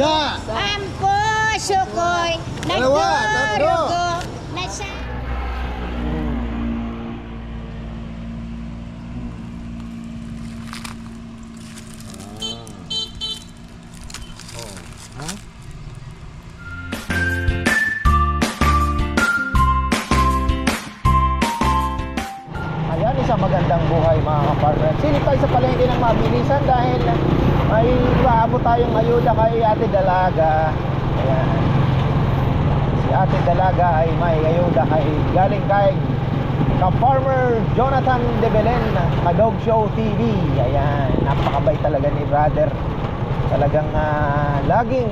Isa! Ang puso ko'y Dalawa, Ate Dalaga. Ayan. Si Ate Dalaga ay may ayuda kay galing kay ka-farmer Jonathan De Belen ka Dog Show TV. Ayan, napakabait talaga ni brother. Talagang ah, laging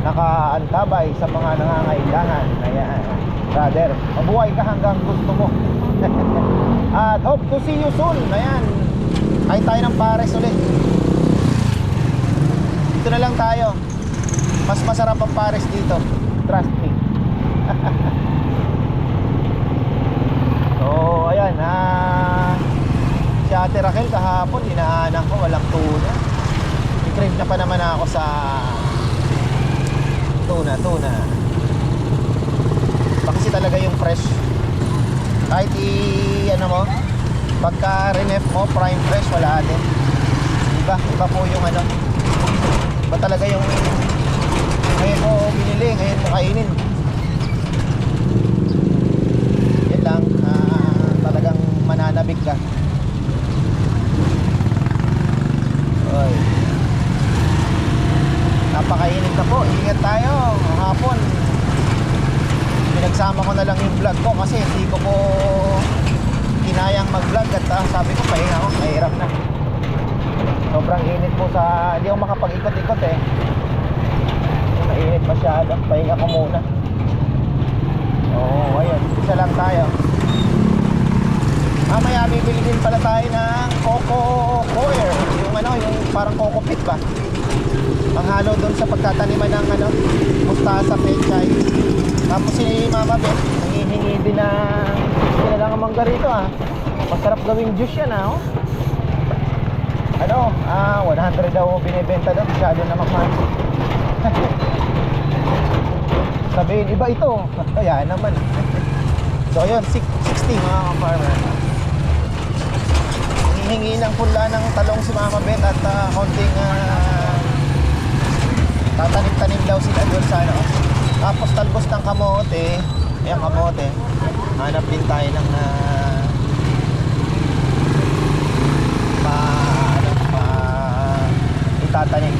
nakaantabay sa mga nangangailangan. Ayan. Brother, mabuhay ka hanggang gusto mo. At hope to see you soon. Ayan. Kain tayo ng pares ulit. Dito na lang tayo. Mas masarap ang pares dito. Trust me. so, ayan. Ah, si Ate Raquel kahapon, dinaanan ko, walang tuna. I-crave na pa naman ako sa tuna, tuna. Kasi talaga yung fresh. Kahit i ano mo, pagka renef mo, prime fresh, wala din. Iba, iba po yung ano. Iba talaga yung ngayon mo binili, ngayon mo kainin. Yan lang, ah, talagang mananabig ka. Oy. Napakainit na po. Ingat tayo. Hapon. Pinagsama ko na lang yung vlog ko kasi hindi ko po kinayang mag-vlog at ah, sabi ko pahinga ako. Mahirap na. Sobrang init po sa... Hindi ako makapag-ikot-ikot eh. Mainit masyado. Pahinga ko muna. Oo, ayun. Isa lang tayo. Mamaya bibili din pala tayo ng Coco Coir. Yung ano, yung parang Coco Pit ba? Panghalo doon sa pagtataniman ng ano, mustasa, pechay. Tapos Beth, nangihingi din ng sila ang mangga rito ah. Masarap gawing juice yan ah. Oh. Ano, ah, 100 daw binibenta doon. Masyado na mahal. Sabihin, iba ito. Kaya naman. so yun, 660 mga ka-farmer. Hihingi ng punla ng talong si Mama Beth at ah, konting ah, tatanim-tanim daw sila doon sa ano. Tapos talbos ng kamote. Ayan kamote. Hanap din tayo ng ah, pa ano, pa itatanim.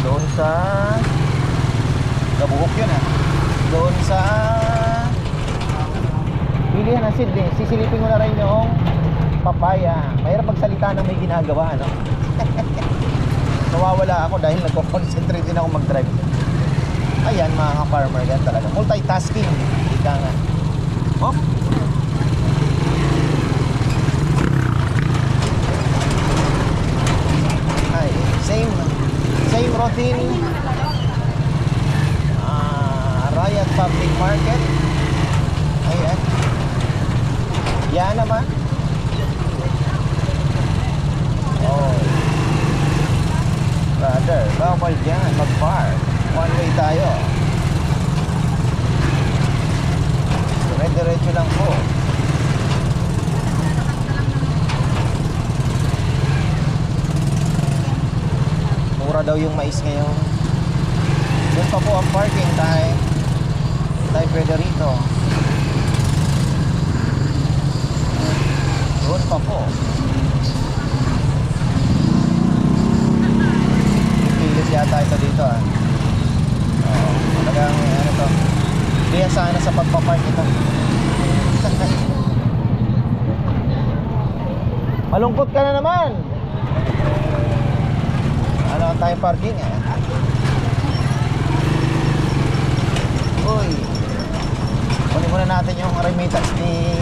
Doon sa Gabuhok yun ah. Doon sa Pilihan ng seed eh. Sisilipin ko na rin yung papaya. Mahirap magsalita ng may ginagawa, no? Nawawala ako dahil nagko-concentrate din ako mag-drive. Ayan, mga ka-farmer, yan talaga. Multitasking. Ika nga. Oh. Ay, same same routine. Ah, Riot Public Market. Ayan. Yan naman. Oh. Brother, bawal dyan mag-park. One way tayo. Dire-diretso lang po. Mura daw yung mais ngayon. Doon pa po ang parking tayo. Tayo pwede rito. Doon pa po. Pipilis yata ito dito ah. Oo, talagang ano to. Kaya sana sa pagpapark ito. Malungkot ka na naman. Ano ang tayo parking eh? Uy. Kunin muna natin yung remittance ni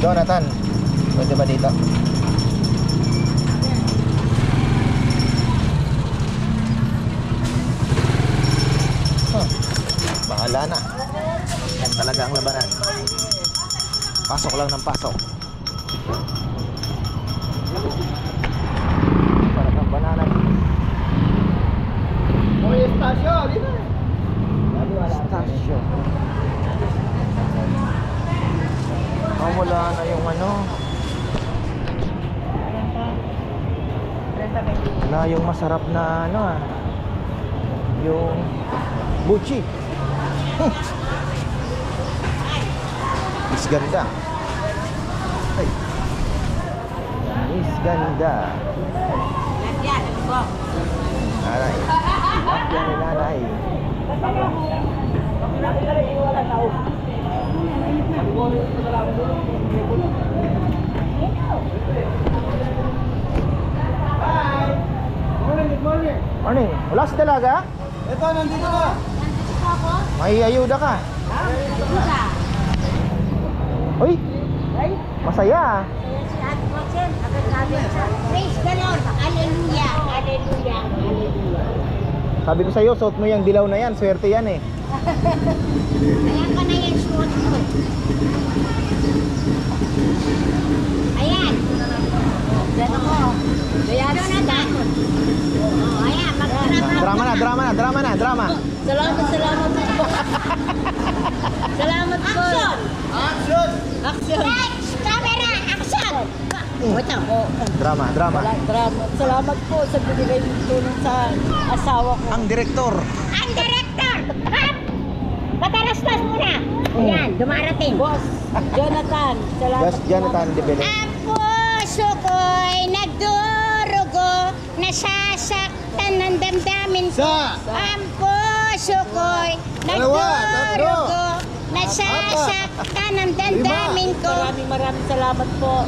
Jonathan. Pwede ba dito? Bahala na. Yan talaga ang labanan. Pasok lang ng pasok. Stasyon. Mawala na yung ano. Wala yung masarap na ano ah. Yung buchi. Is ganda. Ay. Is ganda. Aray. Lapya ni nanay. Morning. Wala si dalaga? Ito, nandito ka. May ayuda ka. Uy, masaya ah. Praise the Lord. Hallelujah. Hallelujah. Hallelujah. Sabi ko sa'yo, suot mo yung dilaw na yan. Swerte yan eh. Ayan ka na yan, suot mo. Ayan. Yan ako. Jonathan. Oh, ayan, mag-drama. Drama na, drama na, drama na, drama. Salamat, salamat po. salamat po. Action! Action! Action! Lights, camera, action! Ito. Drama, drama. Drama. Salamat po sa binigay ng tulong sa asawa ko. Ang direktor. Ang director! Hap! Patarastas muna! Ayan, dumarating. Boss, Jonathan, salamat Just Jonathan de Belen. Ang puso ko'y nagdurugo, nasasaktan ng damdamin ko. Sa! Ang puso ko'y nagdurugo, nasasaktan ng damdamin ko. Maraming maraming salamat po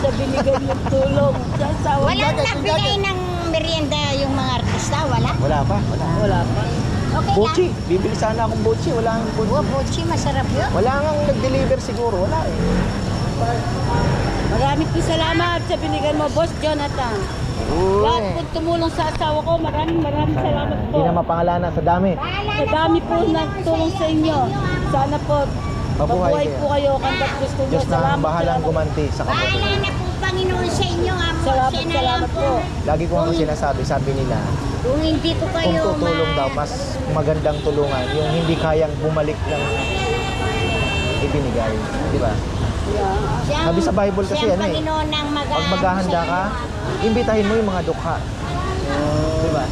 sa binigay ng tulong sa asawa Walang Jacket, nagbigay ng merienda yung mga artista, wala? Wala pa, wala. Wala pa. Okay Bochi, lang. bibili sana akong bochi. Wala ang bochi. Oh, Bochi, masarap yun. Wala nga nag-deliver siguro. Wala eh. Maraming po salamat sa binigay mo, Boss Jonathan. Lahat po Uy. tumulong sa asawa ko. Maraming maraming salamat po. Hindi na mapangalanan sa dami. Sa na dami po po ang nagtulong sa inyo. Sana po Mabuhay mabuhay kayo. po kayo hanggat gusto nyo. Diyos na ang Salamat, bahalang salamat. gumanti sa Bahala kabutihan. na po Panginoon sa inyo. Amo. Salamat, Siya na lang salamat po. Lagi ko nga sinasabi, sabi nila, Kung hindi ko kung kayo tutulong ma- daw, mas magandang tulungan. Yung hindi kayang bumalik ng ibinigay. Di ba? Siyang- Sabi sa Bible kasi siyang ano eh, Panginoon ang mag Pag maghahanda ka, imbitahin mo yung mga dukha. Di ba?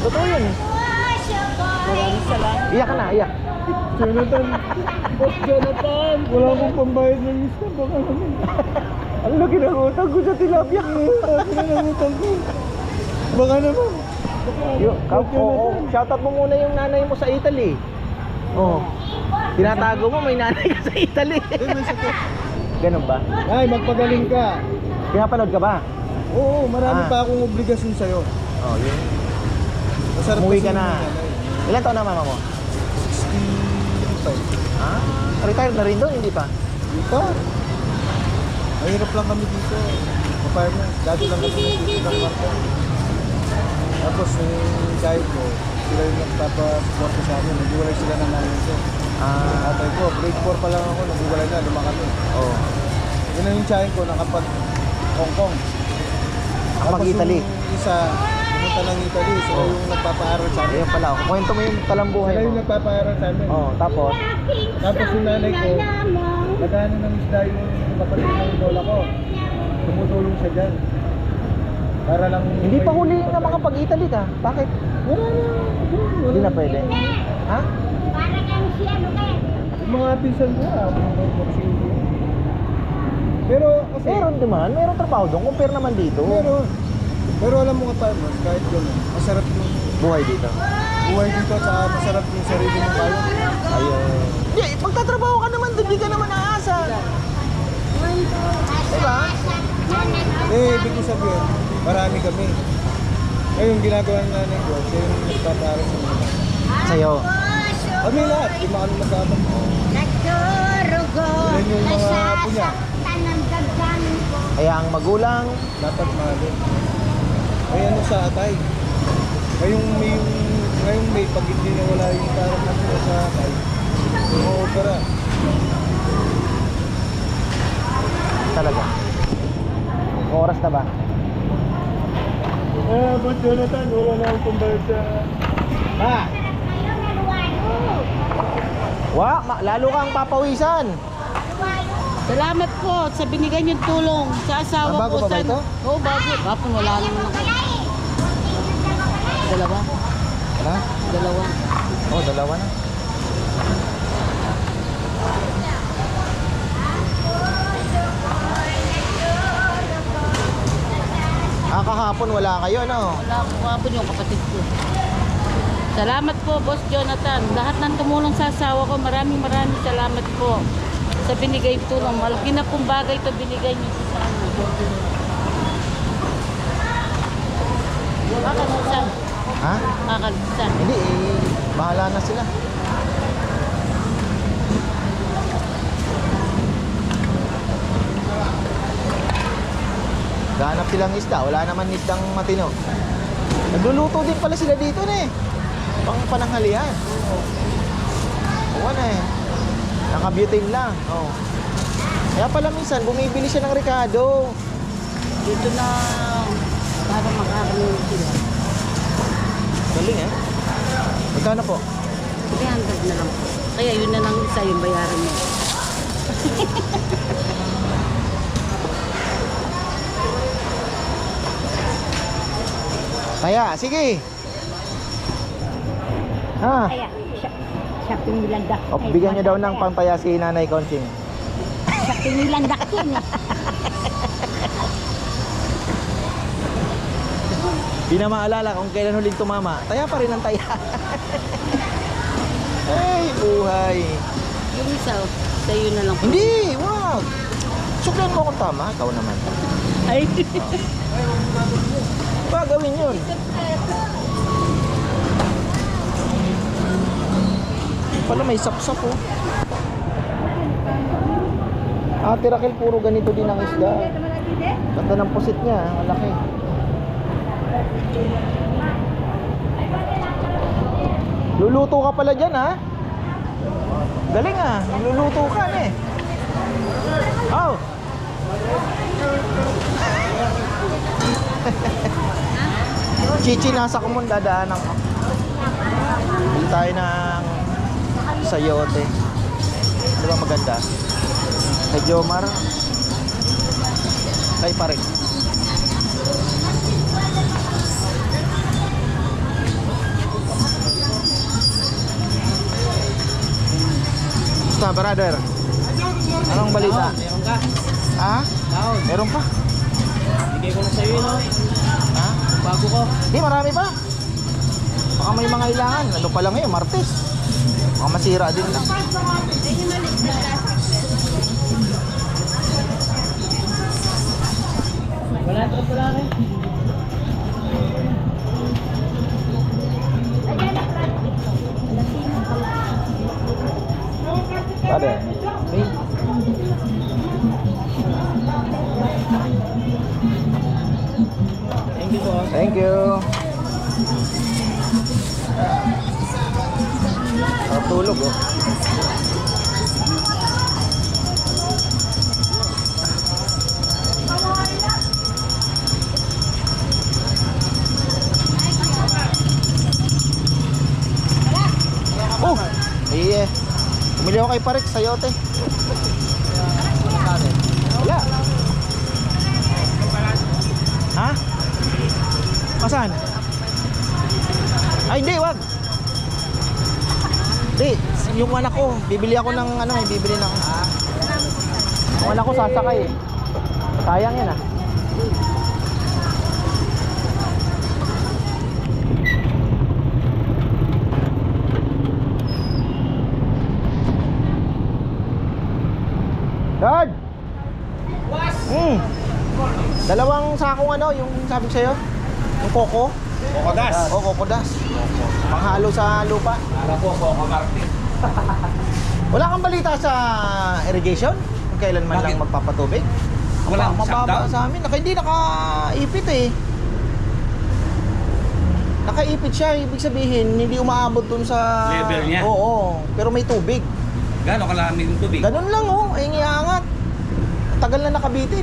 Totoo yun. eh. Salamat. Iyak ka na, iyak. Jonathan, Boss Jonathan. wala akong pambayad ng lista. Baka naman. Ang laki ng utang ko sa tilapia. Sabi na ng utang ko. Baka naman. Yo, ka, oo, shoutout mo muna yung nanay mo sa Italy. Oh. Tinatago mo may nanay ka sa Italy. Ganun ba? Ay, magpagaling ka. Pinapanood ka ba? Oo, marami Ah. pa akong obligasyon sa'yo. Oh, yun. Masarap Umuwi kasi ka na. nanay. Ilan taon na mama mo? 65. Ah, retired na rin doon, hindi pa? Di pa. Mahirap lang kami dito. Apartment. Dati lang kami apartment. Tapos yung kahit ko, sila yung nagpapasupport sa amin. Naghiwalay sila ng nanay ko. Ah, Atay ko, grade 4 pa lang ako, naghiwalay na, luma kami. oh. Yun ang yung tsahin ko, nakapag Hong Kong. Kapag Italy. Yung isa, pumunta ng Italy. Sila Oh. yung nagpapaaral sa amin. Ayun pala, kwento mo yung talambuhay Sila mo. yung nagpapaaral sa amin. Oh, tapos, Tapos yung nanay ko, nagano ng isda yung kapatid ng lola ko. Tumutulong siya dyan. Para lang... hindi pa huli na makapag-Italy ka. Bakit? Wala na. Hindi na pwede. Ha? Para kang si ano. Yung mga pinsan ko, ah. Pero kasi... Meron naman, meron trabaho doon. Compare naman dito. Meron. Pero alam mo ka farmers, kahit gano'n, masarap yung Buhay dito. buhay dito at saka masarap yung sarili mong kayo. Ayun. Hindi, magtatrabaho ka naman doon. Di ka naman aasa. Diba? Eh, ibig ko sabihin, marami kami. Ngayon, ginagawa ng nanay ko, siya yung nagpapaaral sa mga. Sa'yo. Kami lahat, lima kami magkaanak. Nagdurugo, Yan yung mga nasasaktan damdamin ko. Kaya ang magulang, Dapat mahalin. May ano sa atay. Ngayong may, ngayong may pag hindi na wala yung parang ano sa atay, umuopera. talaga. Oras na ba? Eh, but Jonathan, wala na akong pambayad. Ha? Wa, ma- lalo kang papawisan. Salamat po sa binigay niyong tulong sa asawa Ah, bago ko. pa ba ito? Oo, bago. Kapon wala naman ako. Dalawa. Ano? Dalawa. Oh, dalawa na. Ah, kahapon wala kayo, no? Wala ko kapon yung kapatid ko. Salamat po, Boss Jonathan. Lahat ng tumulong sa asawa ko, maraming maraming salamat po sa binigay tulong. Malaki na pong bagay ito binigay niyo sa amin. Kakalisan. Ha? Kakalisan. Hindi, eh, bahala na sila. Ganap silang isda, wala naman isdang matino. Nagluluto din pala sila dito na eh. Pang pananghalian. Oo na eh. Naka-butane lang. Oh. Kaya pala minsan, bumibili siya ng Ricardo. Dito na para makakaroon sila. Galing eh. Magkano po? 300 na lang po. Kaya yun na lang isa yung bayaran mo. Kaya, sige. Ha? Kaya, siya- siya pinilandak. O, bigyan niyo daw ng pantaya si Nanay Conching. Siya pinilandak yun eh. Di na maalala kung kailan huling tumama. Taya pa rin ang taya. Ay, buhay. Yung isa, sa'yo na lang. Hindi, wag. Suklan mo kung tama. Ikaw naman. Ay, Ba, gawin yun. Pala may sapsap oh. Ah, tirakil puro ganito din ang isda. Ganda ng pusit niya, malaki. Luluto ka pala dyan ha? Galing ah, luluto ka eh. Oh! Chichi, nasa ko mong dadaanan ko. Bili tayo ng sayote. Di ba maganda? Kay Jomar. Kay Paring. Brother. Anong balita? Meron ka? Ha? Down. Meron pa? Bigay ko na sa'yo yun, no? Ha? Bago ko. Hindi, marami pa. Baka may mga ilangan. Ano pa lang ngayon, Martes. Baka masira din lang. Wala ito wala rin. Ada. Thank you, boss. Thank you. Ah, tulog. Oh! Kay Parik, sayote. Wala. Ha? Masan? Ay, hindi, wag. Hindi, yung anak ko, bibili ako ng ano bibili ng... Yung anak ko sasakay eh. Sayang yan ah. Hmm. Dalawang sakong ano, yung sabi ko sa'yo? Yung koko? Kokodas. O, kokodas. Panghalo sa lupa. Para po, Coco Martin. Wala kang balita sa irrigation? Kung kailan man lang Bakit? magpapatubig? Walang Mababa shutdown? sa amin. Naka, hindi nakaipit eh. Nakaipit siya. Ibig sabihin, hindi umaabot dun sa... Level niya? Oo. Pero may tubig. Gano'n kalami yung tubig? Ganun lang oh. Ay, iangat. Tagal na nakabitin.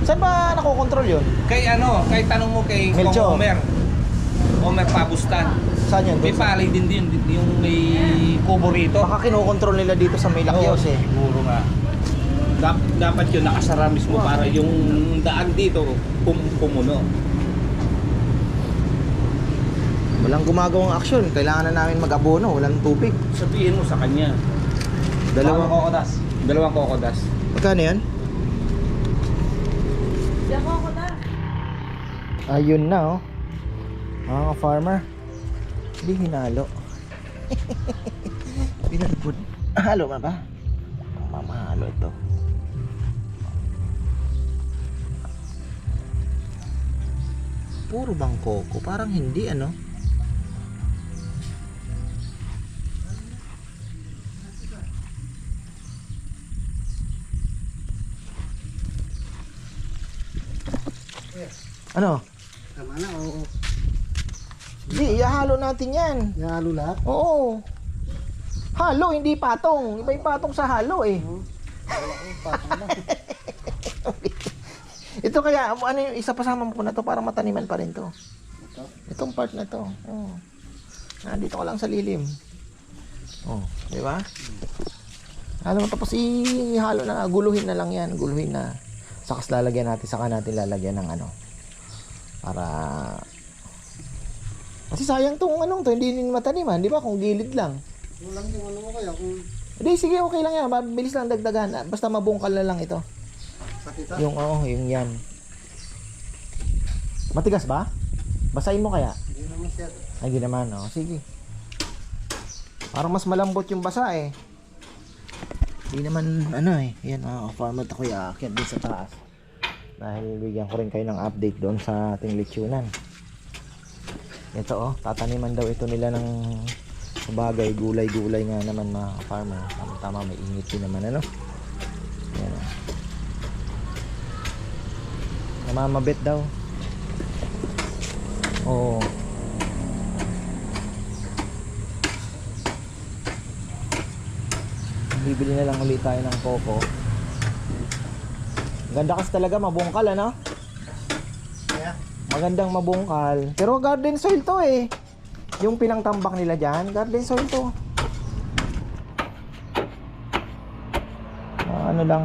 Saan ba nakokontrol yun? Kay ano, kay tanong mo kay Melcho. Kong Omer. Omer Pabustan. Saan yun? May Dun sa- palay din din yung may kubo rito. Baka kinokontrol nila dito sa may lakyos eh. Siguro nga. Dap- dapat yun nakasara mismo para yung daan dito pum pumuno. Walang gumagawang aksyon. Kailangan na namin mag-abono. Walang tubig. Sabihin mo sa kanya. Dalawang kokodas. Dalawang kokodas. Magkano yan? Ayun na oh. Mga farmer. Hindi hinalo. Pinagpud. Halo ba ba? Mamahalo ito. Puro bang koko? Parang hindi ano? Ano? Tama na, oo. Hindi, ihalo natin yan. Ihalo lahat. Oo. Halo, hindi patong. Iba yung patong sa halo eh. Ito kaya, ano yung isa pasama mo na to para mataniman pa rin to. Itong part na to. Oh. Nandito ka lang sa lilim. Oh, di ba? Halo mo tapos ihalo na, guluhin na lang yan, guluhin na. Sakas lalagyan natin, saka natin lalagyan ng ano. Para kasi sayang tong anong to, hindi din mataniman, di ba? Kung gilid lang. Walang yung ano mo kaya kung Hindi, sige, okay lang yan. Mabilis lang dagdagan. Ah, Basta mabungkal na lang ito. sakita. Yung, oo, yung yan. Matigas ba? Basahin mo kaya? Hindi naman siya. Ay, hindi naman, oh. Sige. Parang mas malambot yung basa eh. Hindi naman, ano eh. Yan, ah, farmer ako aakyat din sa taas. Dahil bigyan ko rin kayo ng update doon sa ating lechonan. Ito oh, tataniman daw ito nila ng bagay, gulay-gulay nga naman mga farmer. Tama-tama, may init din naman ano. Yan oh. Namamabit daw. Oo. Bibili na lang ulit tayo ng coco. Ganda kasi talaga mabungkal ano? Kaya, Magandang mabungkal. Pero garden soil to eh. Yung pinangtambak nila dyan, garden soil to. Ah, ano lang.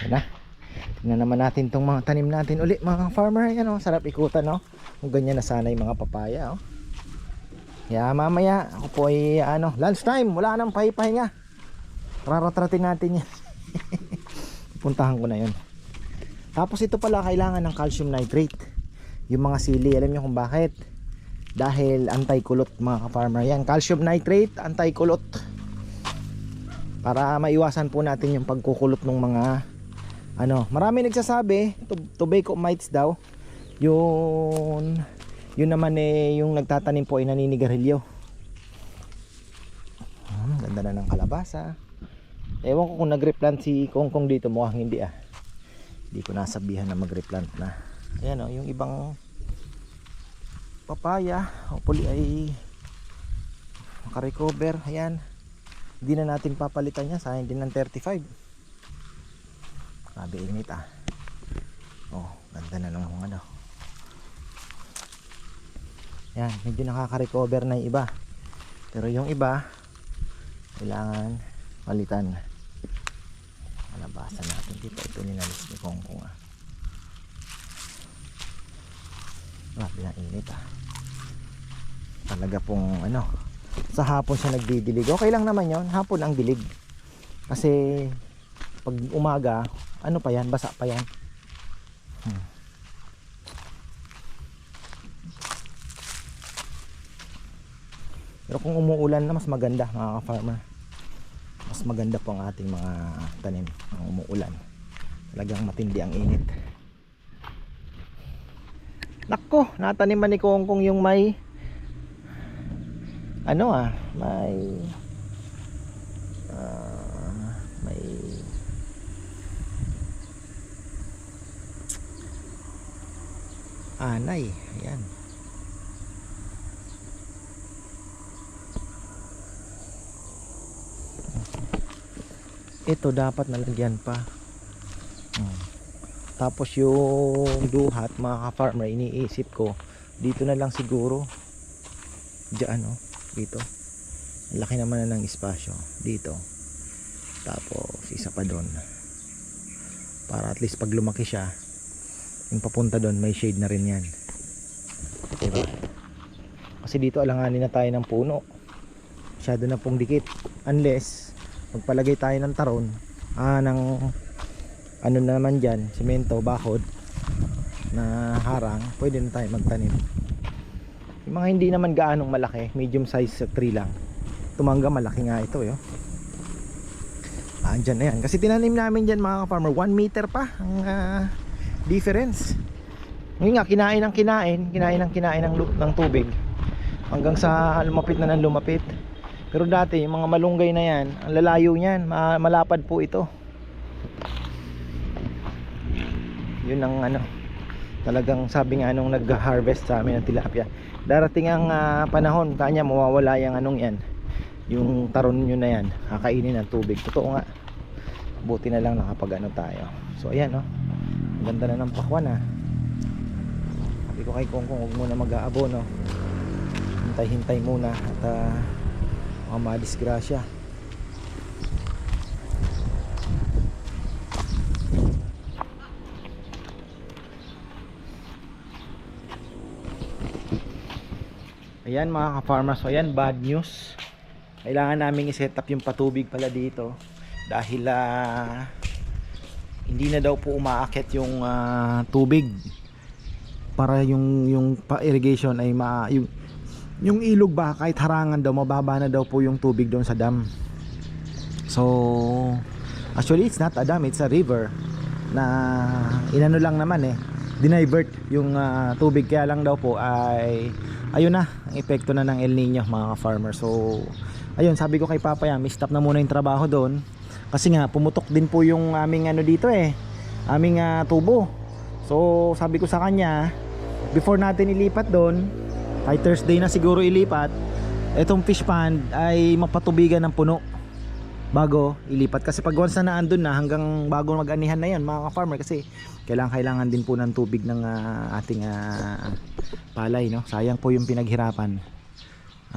Yan na. Tingnan naman natin tong mga tanim natin uli mga farmer. Yan oh, sarap ikutan no. Kung ganyan na sana yung mga papaya oh. Yeah, mamaya ako po ay ano, lunch time. Wala nang pahipahinga. Raratratin natin yan. Puntahan ko na yun. Tapos ito pala kailangan ng calcium nitrate. Yung mga sili, alam niyo kung bakit? Dahil anti-kulot mga ka-farmer yan. Calcium nitrate, anti-kulot. Para maiwasan po natin yung pagkukulot ng mga ano, marami nagsasabi, tobacco mites daw. Yun yun naman eh yung nagtatanim po ay naninigarilyo. Hmm, ganda na ng kalabasa. Ewan ko kung nag-replant si Kongkong dito mukhang hindi ah. Hindi ko nasabihan na mag-replant na. Ayan oh, yung ibang papaya, hopefully ay makarecover. Ayan. Hindi na natin papalitan yan. Sayang din ng 35. Grabe init ah. Oh, ganda na ng ano. Yan, medyo nakaka-recover na yung iba. Pero yung iba, kailangan palitan. Malabasan natin dito. Ito ninalis ni Kongkong ah. Grabe na init ah. Talaga pong ano, sa hapon siya nagdidilig. Okay lang naman yon hapon ang dilig. Kasi pag umaga, ano pa yan, basa pa yan. Hmm. Pero kung umuulan na mas maganda mga farmer Mas maganda po ang ating mga tanim ang umuulan. Talagang matindi ang init. Nako, nataniman ni Kongkong yung may ano ah, may anay. Ayan. ito dapat nalagyan pa. Hmm. tapos yung duhat mga ka-farmer iniisip ko dito na lang siguro. Diyan oh. Dito. Laki naman na ng espasyo. Dito. Tapos isa pa doon para at least pag lumaki siya yung papunta doon may shade na rin yan. Diba? Kasi dito alanganin na tayo ng puno. Masyado na pong dikit. Unless magpalagay tayo ng taron. Ah ng ano na naman dyan simento bakod na harang. Pwede na tayo magtanim. Yung mga hindi naman gaanong malaki medium size tree lang. Tumangga malaki nga ito yo andyan na yan. Kasi tinanim namin dyan mga farmer 1 meter pa ang ah, difference. Ngayon nga kinain ng kinain kinain ng kinain ng, ng tubig. Hanggang sa lumapit na ng lumapit. Pero dati yung mga malunggay na yan ang lalayo niyan ma- malapad po ito. Yun ang ano talagang sabi nga nung nag-harvest sa amin ng tilapia darating ang ah, panahon kanya mawawala yung anong yan yung taron nyo na yan kakainin ng tubig. Totoo nga. Buti na lang nakapag ano tayo. So ayan no ang ganda na ng pakwan ah. Sabi ko kay Kongkong huwag muna mag-aabono hintay hintay muna at uh, mga madisgrasya. Ayan mga ka-farmers, so ayan bad news. Kailangan namin i-set up yung patubig pala dito dahil ah, hindi na daw po umaakit yung ah, tubig para yung yung pa-irrigation ay ma yung yung ilog ba kahit harangan daw mababa na daw po yung tubig doon sa dam. So actually it's not a dam, it's a river na inano lang naman eh dinivert yung ah, tubig. Kaya lang daw po ay ayun na ang epekto na ng El Nino mga farmer so ayun sabi ko kay Papa yan may stop na muna yung trabaho doon kasi nga pumutok din po yung aming ano dito eh aming ah, tubo. So sabi ko sa kanya before natin ilipat doon kahit Thursday na siguro ilipat etong fish pond ay mapatubigan ng puno bago ilipat. Kasi pag once na naandun na hanggang bago mag-anihan na yan mga farmer kasi kailangan kailangan din po ng tubig ng ah, ating ah, palay no? Sayang po yung pinaghirapan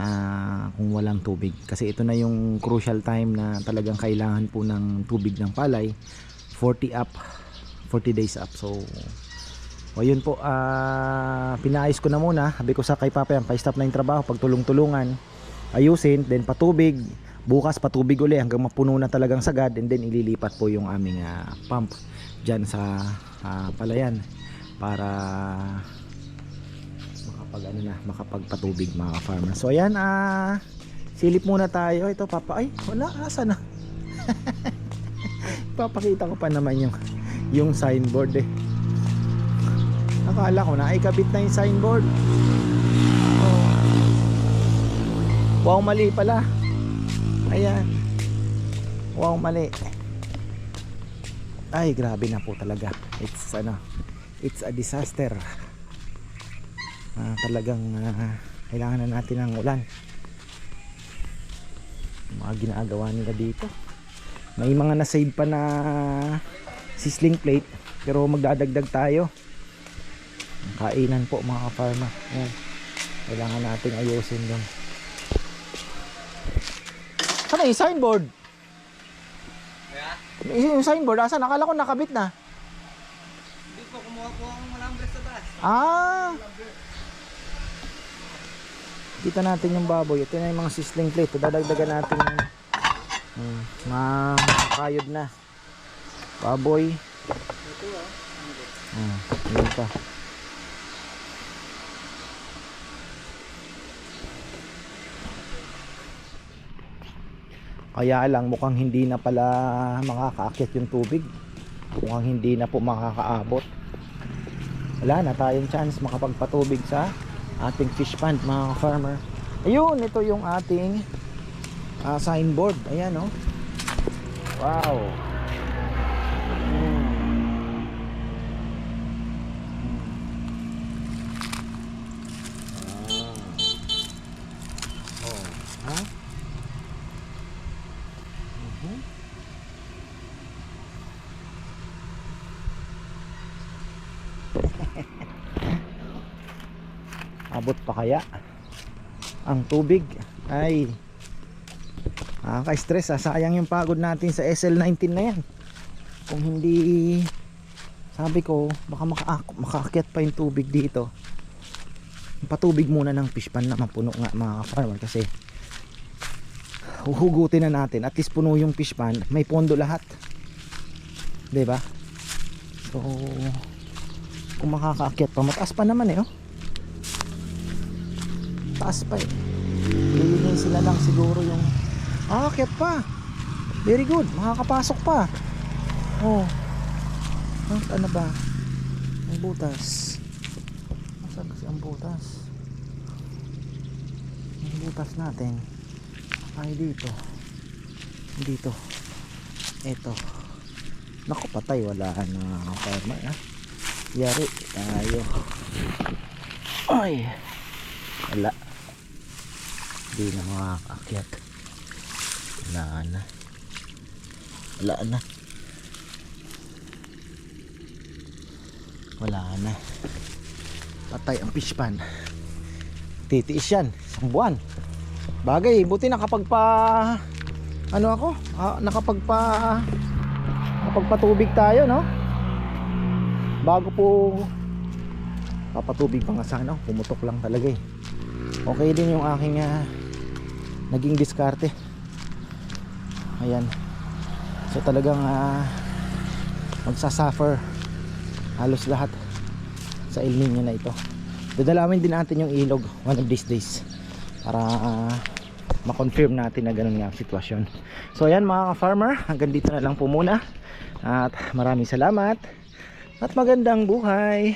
ah, kung walang tubig. Kasi ito na yung crucial time na talagang kailangan po ng tubig ng palay. 40 up 40 days up. So o yun po ah, pinaayos ko na muna. Sabi ko sa kay Papa yan pa-stop na yung trabaho pag tulong-tulungan ayusin then patubig. Bukas patubig uli hanggang mapuno na talagang sagad and then ililipat po yung aming ah, pump dyan sa ah, palayan para makapag ano na makapagpatubig mga farmer so ayan ah silip muna tayo. Ito papa ay wala asa na? Papakita ko pa naman yung yung signboard eh. Akala ko na ikabit na yung signboard. Oh. wow mali pala. Ayan. Wow mali. Ay grabe na po talaga. It's ano it's a disaster Ah, talagang ah, kailangan na natin ng ulan mga ginagawa nila dito may mga nasave pa na sizzling plate pero magdadagdag tayo kainan po mga farmer Ayan. kailangan natin ayusin doon saan yung signboard? yung signboard asan? nakala ko nakabit na Hindi po, kumuha po akong malambres sa taas. Ah. Kita natin yung baboy. Ito na yung mga sizzling plate. Dadagdagan natin yung hmm, makayod na. Baboy. Hmm, yun pa. Kaya lang mukhang hindi na pala makakaakyat yung tubig. Mukhang hindi na po makakaabot wala na tayong chance makapagpatubig sa ating fish pond mga farmer ayun ito yung ating ah, signboard. Ayan oh. Wow Hmm. Ah. Oh, ha? Mhm. abot pa kaya ang tubig ay nakaka-stress ah. Sayang yung pagod natin sa SL19 na yan. Kung hindi sabi ko baka maka makaakyat pa yung tubig dito. Patubig muna ng fish pan na mapuno nga mga farmer kasi huhugutin na natin at least puno yung fish pan may pondo lahat ba so kung makakaakyat pa mataas pa naman eh oh taas pa eh. Lilingin sila lang siguro yung ah akyat pa. Very good. Makakapasok pa. Oh. Ah, ano ba? Ang butas. Nasaan kasi ang butas? Ang butas natin. Ay dito. Dito. Eto. Naku patay. Wala na farmer ha yari tayo. Ay. Wala di na makakakyat wala na. Wala na. Wala na. Patay ang fish pan. Titiis yan. Isang buwan. Bagay buti nakapagpa ano ako? Ah, nakapagpa nakapagpatubig tayo no? Bago po papatubig pa nga sana pumutok lang talaga eh. Okay din yung aking ah, naging diskarte. Ayan. So talagang uh, magsasuffer halos lahat sa El Nino na ito. Dadalawin din natin yung ilog one of these days para ah, ma-confirm natin na ganun nga ang sitwasyon. So ayan mga ka-farmer hanggang dito na lang po muna. At maraming salamat. At magandang buhay